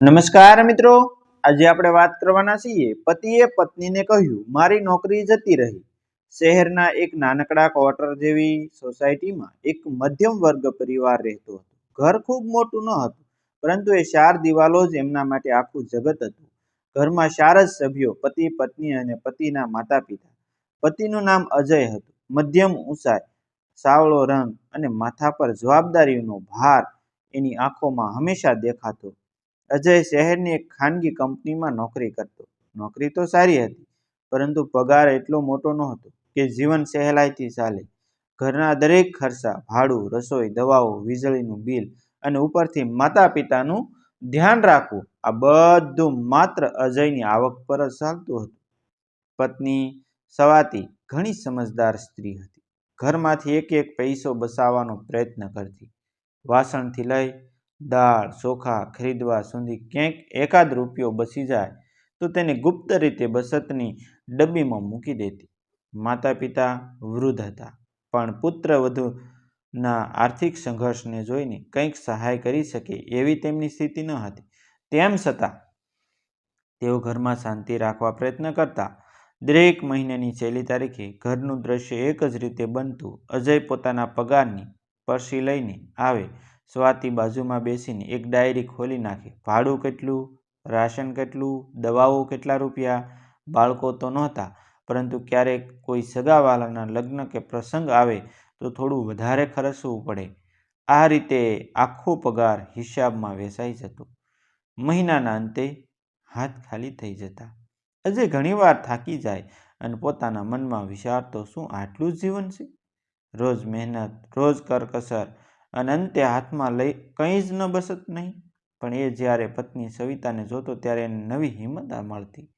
નમસ્કાર મિત્રો. આજે આપણે વાત કરવાના છીએ. પતિએ પત્નીને કહ્યું, મારી નોકરી જતી રહી. શહેરના એક નાનકડા ક્વાર્ટર જેવી સોસાયટીમાં એક મધ્યમ વર્ગ પરિવાર રહેતો હતો. ઘર ખૂબ મોટું ન હતું, પરંતુ એ ચાર દિવાલો જ એમના માટે આખું જગત હતું. ઘરમાં ચાર જ સભ્યો, પતિ, પત્ની અને પતિના માતા પિતા પતિનું નામ અજય હતું. મધ્યમ, ઊંચાઈ, સાવળો રંગ અને માથા પર જવાબદારીનો ભાર એની આંખોમાં હંમેશા દેખાતો અજય શહેરની એક ખાનગી કંપનીમાં નોકરી કરતો. નોકરી તો સારી હતી, પરંતુ પગાર એટલો મોટો નહોતો કે જીવન સહેલાઈથી ચાલે. ઘરના દરેક ખર્ચા, ભાડું, રસોઈ, દવાઓ, વીજળીનું બિલ અને ઉપરથી માતા પિતાનું ધ્યાન રાખવું, આ બધું માત્ર અજયની આવક પર જ ચાલતું હતું. પત્ની, સવાતી, ઘણી સમજદાર સ્ત્રી હતી. ઘરમાંથી એક એક પૈસો બસાવવાનો પ્રયત્ન કરતી. વાસણથી લઈ દાળ, ચોખા, ખરીદવા સુધી ક્યાંક એકાદ રૂપિયો બચી જાય, તો તેને ગુપ્ત રીતે બચતની ડબ્બીમાં મૂકી દેતી. માતા પિતા વૃદ્ધ હતા, પણ પુત્ર વધુના આર્થિક સંઘર્ષને જોઈને કંઈક સહાય કરી શકે એવી તેમની સ્થિતિ ન હતી. તેમ છતાં, તેઓ ઘરમાં શાંતિ રાખવા પ્રયત્ન કરતા, દરેક મહિનાની છેલ્લી તારીખે ઘરનું દ્રશ્ય એક જ રીતે બનતું અજય પોતાના પગારની પરસી લઈને આવે સ્વાતિ બાજુમાં બેસીને એક ડાયરી ખોલી નાખે. ભાડું કેટલું? રાશન કેટલું? દવાઓ કેટલા રૂપિયા? બાળકો તો નહોતા, પરંતુ ક્યારેક કોઈ સગાવાલાના લગ્ન કે પ્રસંગ આવે તો થોડું વધારે ખર્ચવું પડે. આ રીતે આખો પગાર હિસાબમાં વેચાઈ જતો. મહિનાના અંતે હાથ ખાલી થઈ જતા. અજય ઘણીવાર થાકી જાય અને પોતાના મનમાં વિચારતો, શું આટલું જ જીવન છે? રોજ મહેનત, રોજ કરકસર અને અંતે હાથમાં લઈ કંઈ જ ન બસત નહીં. પણ એ જ્યારે પત્ની સવિતાને જોતો ત્યારે એને નવી હિંમત મળતી.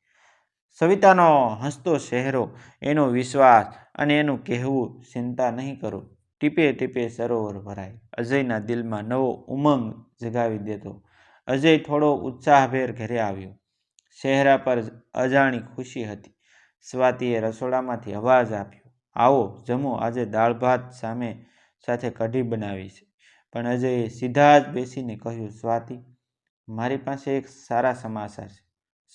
સવિતાનો હસતો ચહેરો, એનો વિશ્વાસ અને એનું કહેવું ચિંતા નહીં કરો. ટીપે ટીપે સરોવર ભરાય. અજયના દિલમાં નવો ઉમંગ જગાવી દેતો. અજય થોડો ઉત્સાહભેર ઘરે આવ્યો. ચહેરા પર અજાણી ખુશી હતી. સ્વાતિએ રસોડામાંથી અવાજ આપ્યો. આવો, જમો, આજે દાળ ભાત સામે સાથે કઢી બનાવી છે. પણ અજયે સીધા જ બેસીને કહ્યું, સ્વાતિ, મારી પાસે એક સારા સમાચાર છે.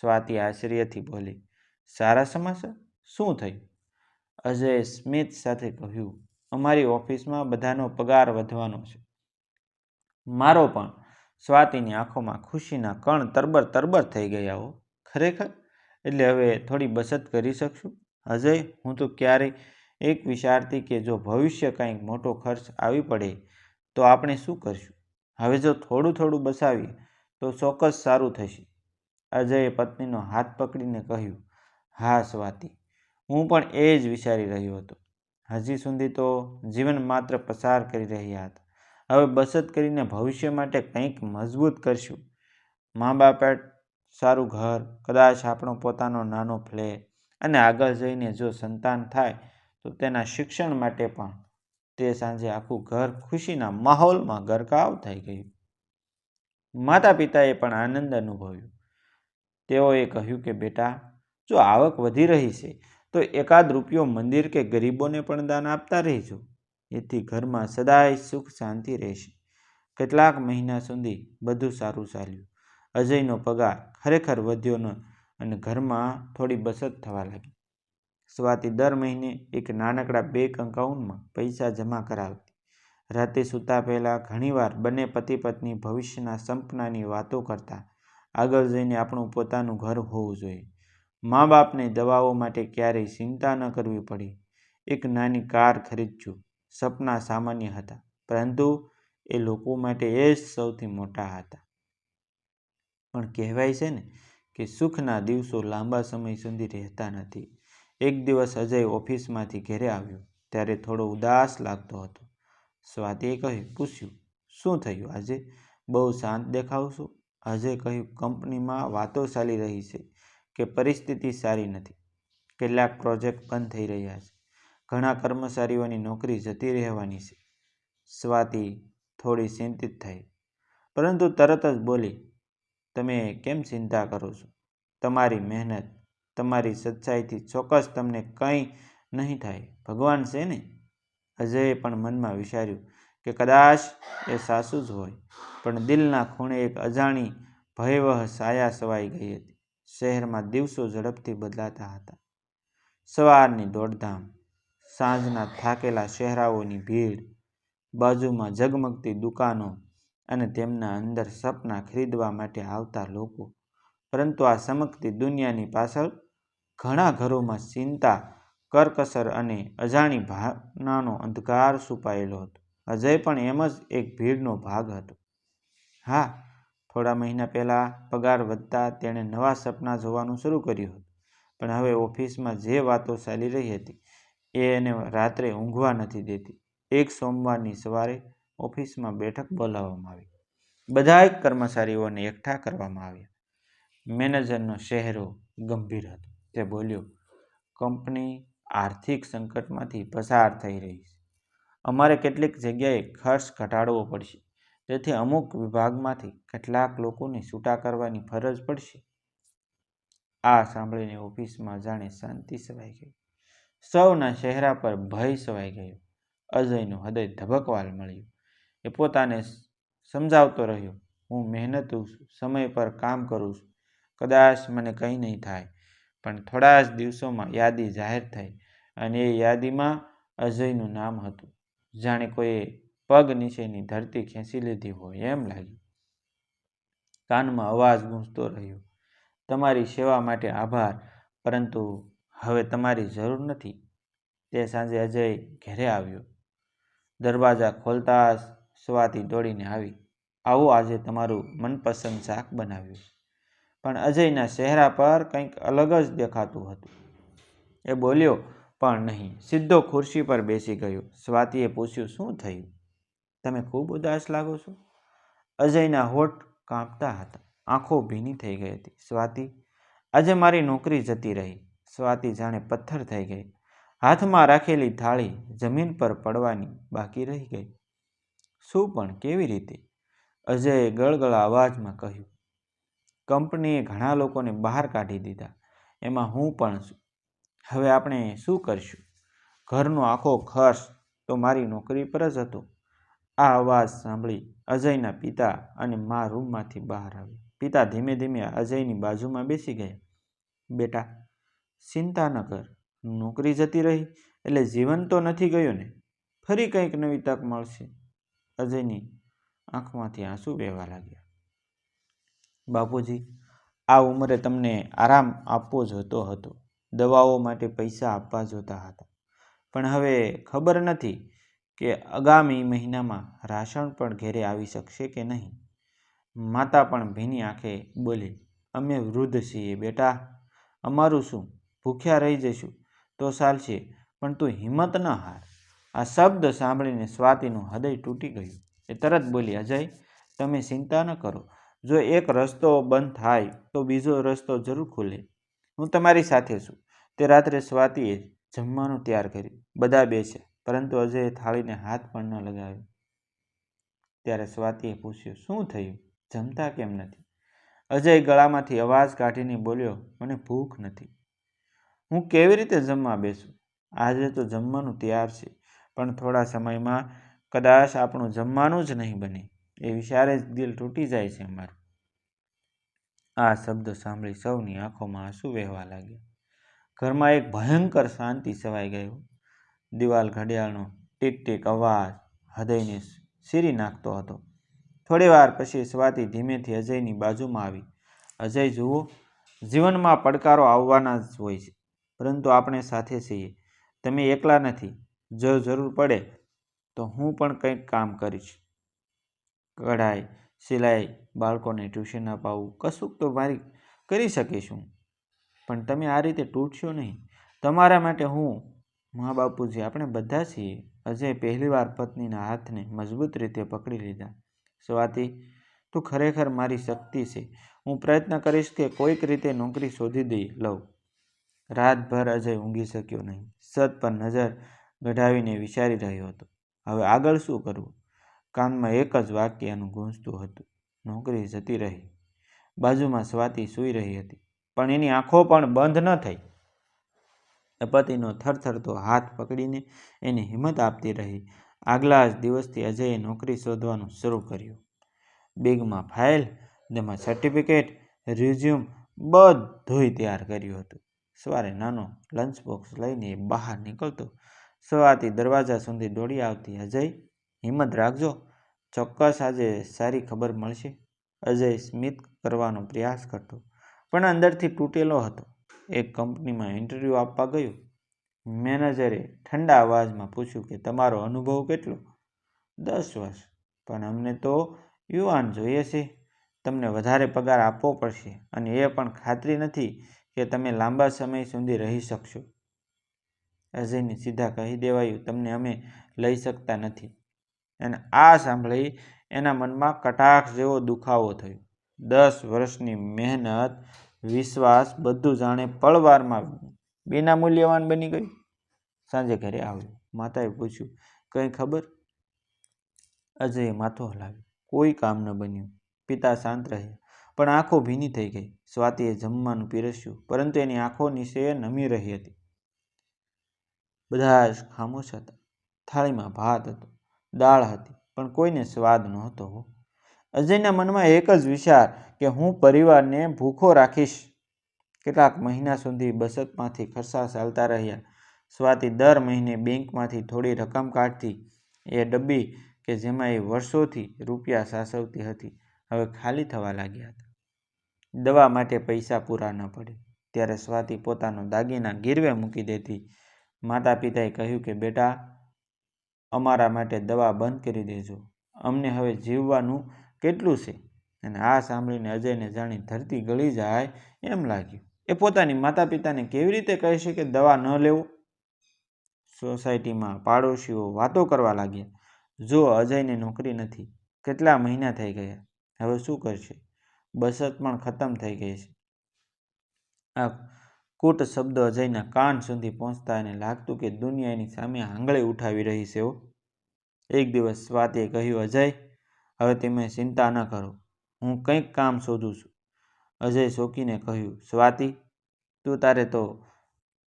સ્વાતિ આશ્ચર્યથી બોલી, સારા સમાચાર? શું થયું? અજયે સ્મિત સાથે કહ્યું, અમારી ઓફિસમાં બધાનો પગાર વધવાનો છે. મારો પણ. સ્વાતિની આંખોમાં ખુશીના કણ તરબર તરબર થઈ ગયા હો. ખરેખર? એટલે હવે થોડી બચત કરી શકશું? અજય, હું તો ક્યારેય એક વિચારતી કે જો ભવિષ્ય કંઈક મોટો ખર્ચ આવી પડે, તો આપણે શું કરશું? હવે જો થોડું થોડું બસાવીએ, તો ચોક્કસ સારું થશે. અજયે પત્નીનો હાથ પકડીને કહ્યું, હા, સ્વાતી. હું પણ એ જ વિચારી રહ્યો હતો. હજી સુધી તો જીવન માત્ર પસાર કરી રહ્યા હતા. હવે બચત કરીને ભવિષ્ય માટે કંઈક મજબૂત કરશું. મા બાપે સારું ઘર, કદાચ આપણો પોતાનો નાનો ફ્લેટ, અને આગળ જઈને જો સંતાન થાય તો તેના શિક્ષણ માટે પણ તે સાંજે આખું ઘર ખુશીના માહોલમાં ગરકાવ થઈ ગયું. માતા પિતાએ પણ આનંદ અનુભવ્યો. તેઓએ કહ્યું કે, બેટા, જો આવક વધી રહી છે, તો એકાદ રૂપિયો મંદિર કે ગરીબોને પણ દાન આપતા રહેજો. એથી ઘરમાં સદાય સુખ શાંતિ રહેશે. કેટલાક મહિના સુધી બધું સારું ચાલ્યું. અજયનો પગાર ખરેખર વધ્યો ન અને ઘરમાં થોડી બચત થવા લાગી. સ્વાતિ દર મહિને એક નાનકડા બેંક એકાઉન્ટમાં પૈસા જમા કરાવતી. રાતે સૂતા પહેલાં ઘણીવાર બંને પતિ પત્ની ભવિષ્યના સંપનાની વાતો કરતા. આગળ જઈને આપણું પોતાનું ઘર હોવું જોઈએ. મા બાપને દવાઓ માટે ક્યારેય ચિંતા ન કરવી પડી. એક નાની કાર ખરીદજો. સપના સામાન્ય હતા, પરંતુ એ લોકો માટે એ જ સૌથી મોટા હતા. પણ કહેવાય છે ને કે સુખના દિવસો લાંબા સમય સુધી રહેતા નથી. એક દિવસ અજય ઓફિસમાંથી ઘરે આવ્યો. ત્યારે થોડો ઉદાસ લાગતો હતો. સ્વાતિએ કહ્યું, પૂછ્યું, શું થયું આજે? બહુ શાંત દેખાવ છો? અજય કહ્યું, કંપનીમાં વાતો ચાલી રહી છે કે પરિસ્થિતિ સારી નથી. કેટલાક પ્રોજેક્ટ બંધ થઈ રહ્યા છે. ઘણા કર્મચારીઓની નોકરી જતી રહેવાની છે. સ્વાતિ થોડી ચિંતિત થઈ. પરંતુ તરત જ બોલી, તમે કેમ ચિંતા કરો છો? તમારી મહેનત તમારી સચ્ચાઈથી ચોક્કસ તમને કંઈ નહીં થાય. ભગવાન છે ને? અજયે પણ મનમાં વિચાર્યું કે કદાચ એ સાસુ જ હોય, પણ દિલના ખૂણે એક અજાણી ભયવહ સાયા સવાઈ ગઈ હતી. શહેરમાં દિવસો ઝડપથી બદલાતા હતા. સવારની દોડધામ, સાંજના થાકેલા શહેરાઓની ભીડ, બાજુમાં ઝગમગતી દુકાનો અને તેમના અંદર સપના ખરીદવા માટે આવતા લોકો. પરંતુ આ સમકતી દુનિયાની પાછળ ઘણા ઘરોમાં ચિંતા, કરકસર અને અજાણી ભાવનાનો અંધકાર છુપાયેલો હતો. અજય પણ એમ જ એક ભીડનો ભાગ હતો. હા, થોડા મહિના પહેલાં પગાર વધતા તેણે નવા સપના જોવાનું શરૂ કર્યું હતું. પણ હવે ઓફિસમાં જે વાતો ચાલી રહી હતી, એ એને રાત્રે ઊંઘવા નથી દેતી. એક સોમવારની સવારે ઓફિસમાં બેઠક બોલાવવામાં આવી. બધાય કર્મચારીઓને એકઠા કરવામાં આવ્યા. મેનેજરનો ચહેરો ગંભીર હતો. તે બોલ્યો, કંપની આર્થિક સંકટમાંથી પસાર થઈ રહી છે. અમારે કેટલીક જગ્યાએ ખર્ચ ઘટાડવો પડશે. તેથી અમુક વિભાગમાંથી કેટલાક લોકોને છૂટા કરવાની ફરજ પડશે. આ સાંભળીને ઓફિસમાં જાણે શાંતિ સવાઈ ગઈ. સૌના ચહેરા પર ભય સવાઈ ગયો. અજયનું હૃદય ધબકવાલ મળ્યું. એ પોતાને સમજાવતો રહ્યો, હું મહેનતું છું, સમય પર કામ કરું છું. કદાચ મને કંઈ નહીં થાય. પણ થોડા જ દિવસોમાં યાદી જાહેર થઈ અને એ યાદીમાં અજયનું નામ હતું. જાણે કોઈએ પગ નીચેની ધરતી ખેંચી લીધી હોય એમ લાગ્યું. કાનમાં અવાજ ગૂંજતો રહ્યો. તમારી સેવા માટે આભાર, પરંતુ હવે તમારી જરૂર નથી. તે સાંજે અજય ઘરે આવ્યો. દરવાજા ખોલતા સ્વાતિ દોડીને આવી. આવો આજે તમારું મનપસંદ શાક બનાવ્યું. પણ અજયના ચહેરા પર કંઈક અલગ જ દેખાતું હતું. એ બોલ્યો, પણ નહીં. સીધો ખુરશી પર બેસી ગયો. સ્વાતિએ પૂછ્યું, શું થયું? તમે ખૂબ ઉદાસ લાગો છો? અજયના હોઠ કાંપતા હતા. આંખો ભીની થઈ ગઈ હતી. સ્વાતિ, આજે મારી નોકરી જતી રહી. સ્વાતિ જાણે પથ્થર થઈ ગઈ. હાથમાં રાખેલી થાળી જમીન પર પડવાની બાકી રહી ગઈ. શું પણ? કેવી રીતે? અજયે ગળગળા અવાજમાં કહ્યું કંપનીએ ઘણા લોકોને બહાર કાઢી દીધા. એમાં હું પણ છું. હવે આપણે શું કરશું? ઘરનો આખો ખર્ચ તો મારી નોકરી પર જ હતો. આ અવાજ સાંભળી અજયના પિતા અને મા રૂમમાંથી બહાર આવ્યા. પિતા ધીમે ધીમે અજયની બાજુમાં બેસી ગયા. બેટા, ચિંતા ન કર. નોકરી જતી રહી, એટલે જીવન તો નથી ગયું ને. ફરી કંઈક નવી તક મળશે. અજયની આંખમાંથી આંસુ વહેવા લાગ્યા. બાપુજી, આ ઉંમરે તમને આરામ આપવો જોતો હતો. દવાઓ માટે પૈસા આપવા જોતા હતા. પણ હવે ખબર નથી કે આગામી મહિનામાં રાશન પણ ઘેરે આવી શકશે કે નહીં? માતા પણ ભીની આંખે બોલી, અમે વૃદ્ધ છીએ બેટા. અમારું શું? ભૂખ્યા રહી જઈશું. તો ચાલશે. પણ તું હિંમત ન હાર. આ શબ્દ સાંભળીને સ્વાતિનું હૃદય તૂટી ગયું. એ તરત બોલી, અજય, તમે ચિંતા ન કરો. જો એક રસ્તો બંધ થાય, તો બીજો રસ્તો જરૂર ખુલે. હું તમારી સાથે છું. તે રાત્રે સ્વાતિએ જમવાનું તૈયાર કર્યું. બધા બેસે, પરંતુ અજયે થાળીને હાથ પણ ન લગાવ્યો. ત્યારે સ્વાતિએ પૂછ્યું, શું થયું? જમતા કેમ નથી? અજય ગળામાંથી અવાજ કાઢીને બોલ્યો, મને ભૂખ નથી. હું કેવી રીતે જમવા બેસું? આજે તો જમવાનું તૈયાર છે, પણ થોડા સમયમાં કદાચ આપણું જમવાનું જ નહીં બને. એ વિચારે જ દિલ તૂટી જાય છે અમારું આ શબ્દ સાંભળી સૌની આંખોમાં આંસુ વહેવા લાગ્યા. ઘરમાં એક ભયંકર શાંતિ છવાઈ ગયો દિવાલ ઘડિયાળનો ટીક ટીક અવાજ હૃદયને સીરી નાખતો હતો. થોડી વાર પછી સ્વાતિ ધીમેથી અજયની બાજુમાં આવી. અજય, જુઓ, જીવનમાં પડકારો આવવાના જ હોય છે, પરંતુ આપણે સાથે છીએ. તમે એકલા નથી. જો જરૂર પડે તો હું પણ કંઈક કામ કરીશ. કઢાઈ, સિલાઈ, બાળકોને ટ્યુશન અપાવવું કશુંક તો મારી કરી શકીશું. પણ તમે આ રીતે તૂટશો નહીં. તમારા માટે હું મા બાપુજી, આપણે બધા છીએ. અજય પહેલીવાર પત્નીના હાથને મજબૂત રીતે પકડી લીધા. સ્વાતિ, તું ખરેખર મારી શક્તિ છે. હું પ્રયત્ન કરીશ કે કોઈક રીતે નોકરી શોધી દઈ લઉં. રાતભર અજય ઊંઘી શક્યો નહીં. સત પર નજર ગઢાવીને વિચારી રહ્યો હતો. હવે આગળ શું કરવું? કાનમાં એક જ વાક્યનું ગૂંજતું હતું. નોકરી જતી રહી. બાજુમાં સ્વાતિ સૂઈ રહી હતી. પણ એની આંખો પણ બંધ ન થઈ. પતિનો થરથરતો હાથ પકડીને એને હિંમત આપતી રહી. આગલા જ દિવસથી અજયે નોકરી શોધવાનું શરૂ કર્યું. બેગમાં ફાઇલ, તેમાં સર્ટિફિકેટ, રિઝ્યુમ બધુંય તૈયાર કર્યું હતું. સવારે નાનો લંચ બોક્સ લઈને બહાર નીકળતો સવારથી દરવાજા સુધી દોડી આવતી અજય હિંમત રાખજો. ચોક્કસ આજે સારી ખબર મળશે. અજય સ્મિત કરવાનો પ્રયાસ કરતો, પણ અંદરથી તૂટેલો હતો. એક કંપનીમાં ઇન્ટરવ્યૂ આપવા ગયો. મેનેજરે ઠંડા અવાજમાં પૂછ્યું કે, તમારો અનુભવ કેટલો? દસ વર્ષ. પણ અમને તો યુવાન જોઈએ છે. તમને વધારે પગાર આપવો પડશે અને એ પણ ખાતરી નથી કે તમે લાંબા સમય સુધી રહી શકશો. અજયને સીધા કહી દેવાયું, તમને અમે લઈ શકતા નથી. અને આ સાંભળી એના મનમાં કટાક્ષ જેવો દુખાવો થયો. દસ વર્ષની મહેનત, વિશ્વાસ બધું જાણે પળવારમાં બિના મૂલ્યવાન બની ગયું. સાંજે ઘરે આવ્યો. માતાએ પૂછ્યું, કંઈ ખબર? અજયે માથો હલાવ્યો. કોઈ કામ ન બન્યું. પિતા શાંત રહ્યા. પણ આંખો ભીની થઈ ગઈ. સ્વાતિએ જમવાનું પીરસ્યું, પરંતુ એની આંખો નીચે નમી રહી હતી. બધા જ ખામોશ હતા. થાળીમાં ભાત હતો. દાળ હતી, પણ કોઈને સ્વાદ નહોતો અજયના મનમાં એક જ વિચાર કે હું પરિવારને ભૂખો રાખીશ. કેટલાક મહિના સુધી બચતમાંથી ખર્ચા ચાલતા રહ્યા. સ્વાતિ દર મહિને બેંકમાંથી થોડી રકમ કાઢતી. એ ડબ્બી કે જેમાં એ વર્ષોથી રૂપિયા સાચવતી હતી, હવે ખાલી થવા લાગ્યા હતા. દવા માટે પૈસા પૂરા ન પડે. ત્યારે સ્વાતિ પોતાનો દાગીના ગીરવે મૂકી દેતી. માતા પિતાએ કહ્યું કે, બેટા અમારા માટે દવા બંધ કરી દેજો. અમને હવે જીવવાનું કેટલું છે? અને આ સાંભળીને અજયને જાણી ધરતી ગળી જાય એમ લાગ્યું. એ પોતાની માતા પિતાને કેવી રીતે કહેશે કે દવા ન લેવો? સોસાયટીમાં પાડોશીઓ વાતો કરવા લાગ્યા. જો અજયને નોકરી નથી, કેટલા મહિના થઈ ગયા? હવે શું કરશે? બસત પણ ખતમ થઈ ગઈ છે. આ કૂટ શબ્દો અજયના કાન સુધી પહોંચતા એને લાગતું કે દુનિયા એની સામે આંગળી ઉઠાવી રહી છે એક દિવસ સ્વાતિએ કહ્યું, અજય, હવે તમે ચિંતા ન કરો. હું કંઈક કામ શોધું છું. અજય શોકીને કહ્યું, સ્વાતિ, તું તારે તો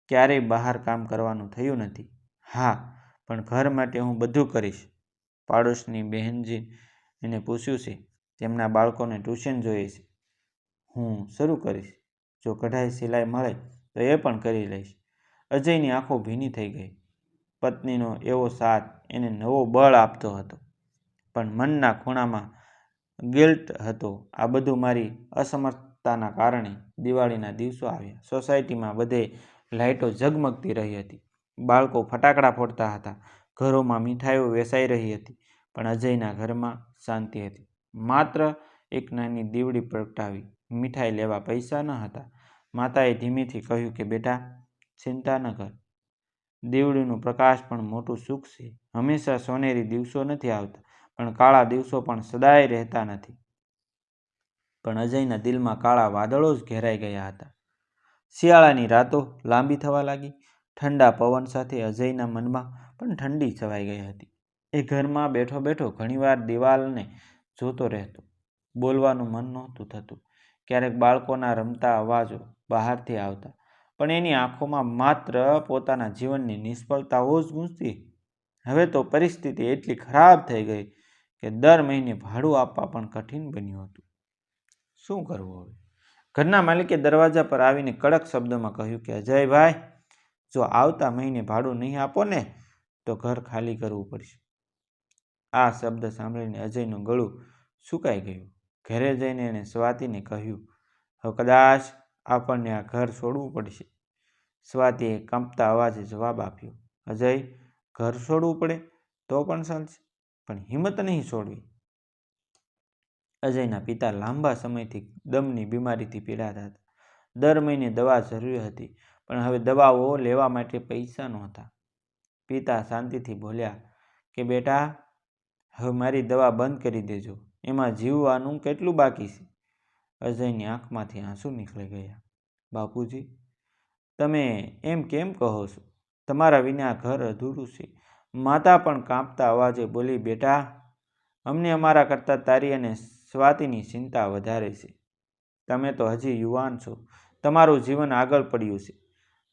ક્યારેય બહાર કામ કરવાનું થયું નથી. હા, પણ ઘર માટે હું બધું કરીશ. પાડોશની બહેનજી એને પૂછ્યું છે, તેમના બાળકોને ટ્યુશન જોઈએ છે. હું શરૂ કરીશ. જો કઢાઈ સિલાઈ મળે તો એ પણ કરી લઈશ. અજયની આંખો ભીની થઈ ગઈ. પત્નીનો એવો સાથ એને નવો બળ આપતો હતો. પણ મનના ખૂણામાં ગિલ્ટ હતો. આ બધું મારી અસમર્થતાના કારણે દિવાળીના દિવસો આવ્યા. સોસાયટીમાં બધે લાઇટો ઝગમગતી રહી હતી. બાળકો ફટાકડા ફોડતા હતા. ઘરોમાં મીઠાઈઓ વેચાઈ રહી હતી. પણ અજયના ઘરમાં શાંતિ હતી. માત્ર એક નાની દીવડી પ્રગટાવી મીઠાઈ લેવા પૈસા ન હતા. માતાએ ધીમેથી કહ્યું કે, બેટા, ચિંતા ન કર. દીવડીનું પ્રકાશ પણ મોટું સુખ છે. હંમેશા સોનેરી દિવસો નથી આવતા, પણ કાળા દિવસો પણ સદાય રહેતા નથી. પણ અજયના દિલમાં કાળા વાદળો જ ઘેરાઈ ગયા હતા. શિયાળાની રાતો લાંબી થવા લાગી. ઠંડા પવન સાથે અજયના મનમાં પણ ઠંડી છવાઈ ગઈ હતી. એ ઘરમાં બેઠો બેઠો ઘણીવાર દિવાલને જોતો રહેતો. બોલવાનું મન નહોતું થતું. ક્યારેક બાળકોના રમતા અવાજો બહારથી આવતા. પણ એની આંખોમાં માત્ર પોતાના જીવનની નિષ્ફળતાઓ જ ગૂંજતી. હવે તો પરિસ્થિતિ એટલી ખરાબ થઈ ગઈ કે દર મહિને ભાડું આપવા પણ કઠિન બન્યું હતું. શું કરવું હવે? ઘરના માલિકે દરવાજા પર આવીને કડક શબ્દોમાં કહ્યું કે અજયભાઈ જો આવતા મહિને ભાડું નહીં આપો ને, તો ઘર ખાલી કરવું પડશે. આ શબ્દ સાંભળીને અજયનું ગળું સુકાઈ ગયું. ઘરે જઈને એણે સ્વાતિને કહ્યું, હવે કદાચ આપણને આ ઘર છોડવું પડશે. સ્વાતિએ કંપતા અવાજે જવાબ આપ્યો, અજય, ઘર છોડવું પડે તો પણ ચાલશે, પણ હિંમત નહીં છોડવી. અજયના પિતા લાંબા સમયથી દમની બીમારીથી પીડાતા હતા. દર મહિને દવા જરૂરી હતી, પણ હવે દવાઓ લેવા માટે પૈસા નહોતા. પિતા શાંતિથી બોલ્યા, કે બેટા, હવે મારી દવા બંધ કરી દેજો, એમાં જીવવાનું કેટલું બાકી છે? અજયની આંખમાંથી આંસુ નીકળી ગયા. બાપુજી, તમે એમ કેમ કહો છો? તમારા વિના ઘર અધૂરું છે. માતા પણ કાંપતા અવાજે બોલી, બેટા, અમને અમારા કરતાં તારી અને સ્વાતિની ચિંતા વધારે છે. તમે તો હજી યુવાન છો. તમારું જીવન આગળ પડ્યું છે.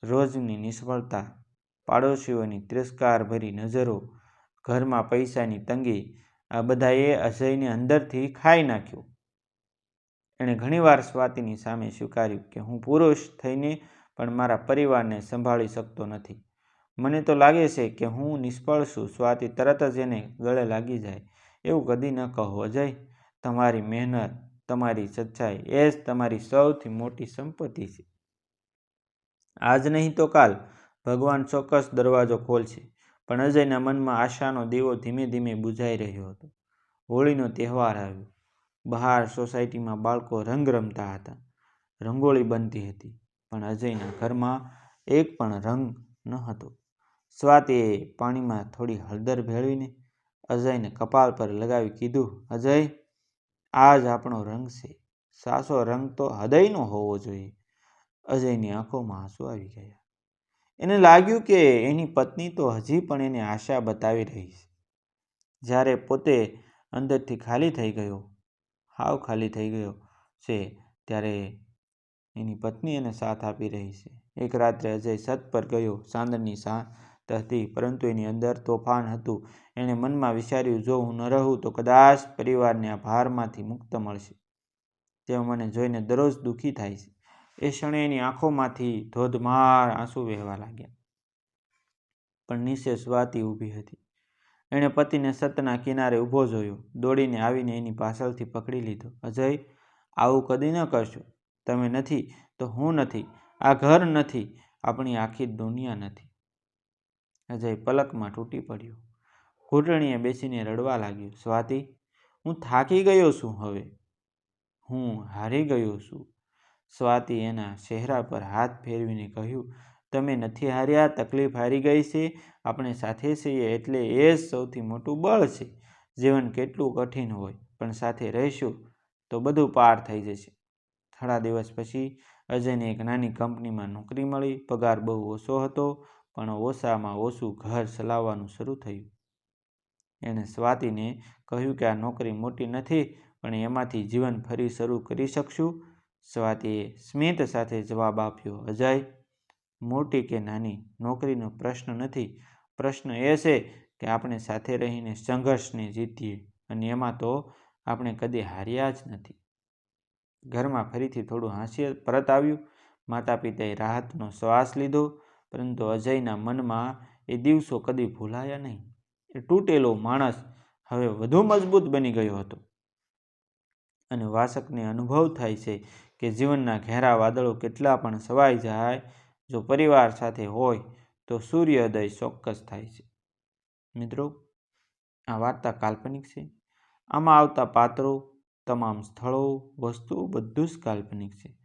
રોજની નિષ્ફળતા, પાડોશીઓની તિરસ્કારભરી નજરો, ઘરમાં પૈસાની તંગી, આ બધાએ અજયને અંદરથી ખાઈ નાખ્યું. એણે ઘણીવાર સ્વાતિની સામે સ્વીકાર્યું કે હું પુરુષ થઈને પણ મારા પરિવારને સંભાળી શકતો નથી. મને તો લાગે છે કે હું નિષ્ફળ છું, સ્વાતિ તરત જ એને ગળે લાગી જાય. એવું કદી ન કહો અજય, તમારી મહેનત, તમારી સચ્ચાઈ એ જ તમારી સૌથી મોટી સંપત્તિ છે. આજ નહીં તો કાલ ભગવાન ચોક્કસ દરવાજો ખોલશે, પણ અજયના મનમાં આશાનો દીવો ધીમે ધીમે બુઝાઈ રહ્યો હતો. હોળીનો તહેવાર આવ્યો. બહાર સોસાયટીમાં બાળકો રંગ રમતા હતા. રંગોળી બનતી હતી, પણ અજયના ઘરમાં એક પણ રંગ ન હતો. સ્વાતિએ પાણીમાં થોડી હળદર ભેળવીને અજયને કપાળ પર લગાવી કીધું, અજય આ જ આપણો રંગ છે. સાસો રંગ તો હૃદયનો હોવો જોઈએ. અજયની આંખોમાં આંસુ આવી ગયા. એને લાગ્યું કે એની પત્ની તો હજી પણ એને આશા બતાવી રહી છે. જ્યારે પોતે અંદરથી ખાલી થઈ ગયો હાવ ખાલી થઈ ગયો છે ત્યારે એની પત્ની એને સાથ આપી રહી છે. એક રાત્રે અજય છત પર ગયો સાંદરની શાંત હતી પરંતુ એની અંદર તોફાન હતું. એણે મનમાં વિચાર્યું, જો હું ન રહું તો કદાચ પરિવારને આ ભારમાંથી મુક્ત મળશે. તેઓ મને જોઈને દરરોજ દુઃખી થાય છે. એ ક્ષણે એની આંખોમાંથી ધોધમાર આંસુ વહેવા લાગ્યા. પણ નીચે સ્વાતિ ઊભી હતી. એણે પતિને સતના કિનારે ઊભો જોયો. દોડીને આવીને એની પાછળથી પકડી લીધો. અજય, આવું કદી ન કરશો. તમે નથી, તો હું નથી. આ ઘર નથી. આપણી આખી દુનિયા નથી. અજય પલકમાં તૂટી પડ્યો. ઘૂંટણીએ બેસીને રડવા લાગ્યો. સ્વાતિ, હું થાકી ગયો છું હવે. હું હારી ગયો છું. સ્વાતિ એના ચહેરા પર હાથ ફેરવીને કહ્યું તમે નથી હાર્યા, તકલીફ હારી ગઈ છે. આપણે સાથે છીએ એટલે એ જ સૌથી મોટું બળ છે. જીવન કેટલું કઠિન હોય, પણ સાથે રહીશું તો બધું પાર થઈ જશે. થોડા દિવસ પછી અજયને એક નાની કંપનીમાં નોકરી મળી. પગાર બહુ ઓછો હતો, પણ ઓછામાં ઓછું ઘર ચલાવવાનું શરૂ થયું. એણે સ્વાતિને કહ્યું કે આ નોકરી મોટી નથી, પણ એમાંથી જીવન ફરી શરૂ કરી શકશું. સ્વાતિએ સ્મિત સાથે જવાબ આપ્યો, અજય મોટી કે નાની નોકરીનો પ્રશ્ન નથી. પ્રશ્ન એ છે કે આપણે સાથે રહીને સંઘર્ષને જીતીએ અને એમાં તો આપણે કદી હાર્યા જ નથી. ઘરમાં ફરીથી થોડું હાસ્ય પરત આવ્યું. માતા પિતાએ રાહતનો શ્વાસ લીધો, પરંતુ અજયના મનમાં એ દિવસો કદી ભૂલાયા નહીં. એ તૂટેલો માણસ હવે વધુ મજબૂત બની ગયો હતો. અને વાસકને અનુભવ થાય છે કે જીવનના ઘેરા વાદળો કેટલા પણ સવાઈ જાય જો પરિવાર સાથે હોય તો સૂર્યોદય ચોક્કસ થાય છે. મિત્રો, આ વાર્તા કાલ્પનિક છે. આમાં આવતા પાત્રો, તમામ સ્થળો વસ્તુઓ બધું જ કાલ્પનિક છે.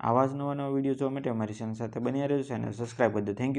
આવા જ નવા નવા વીડિયો જોવા માટે અમારી ચેનલ સાથે બન્યા રહેજો. અને સબસ્ક્રાઈબ બધું થેન્ક યુ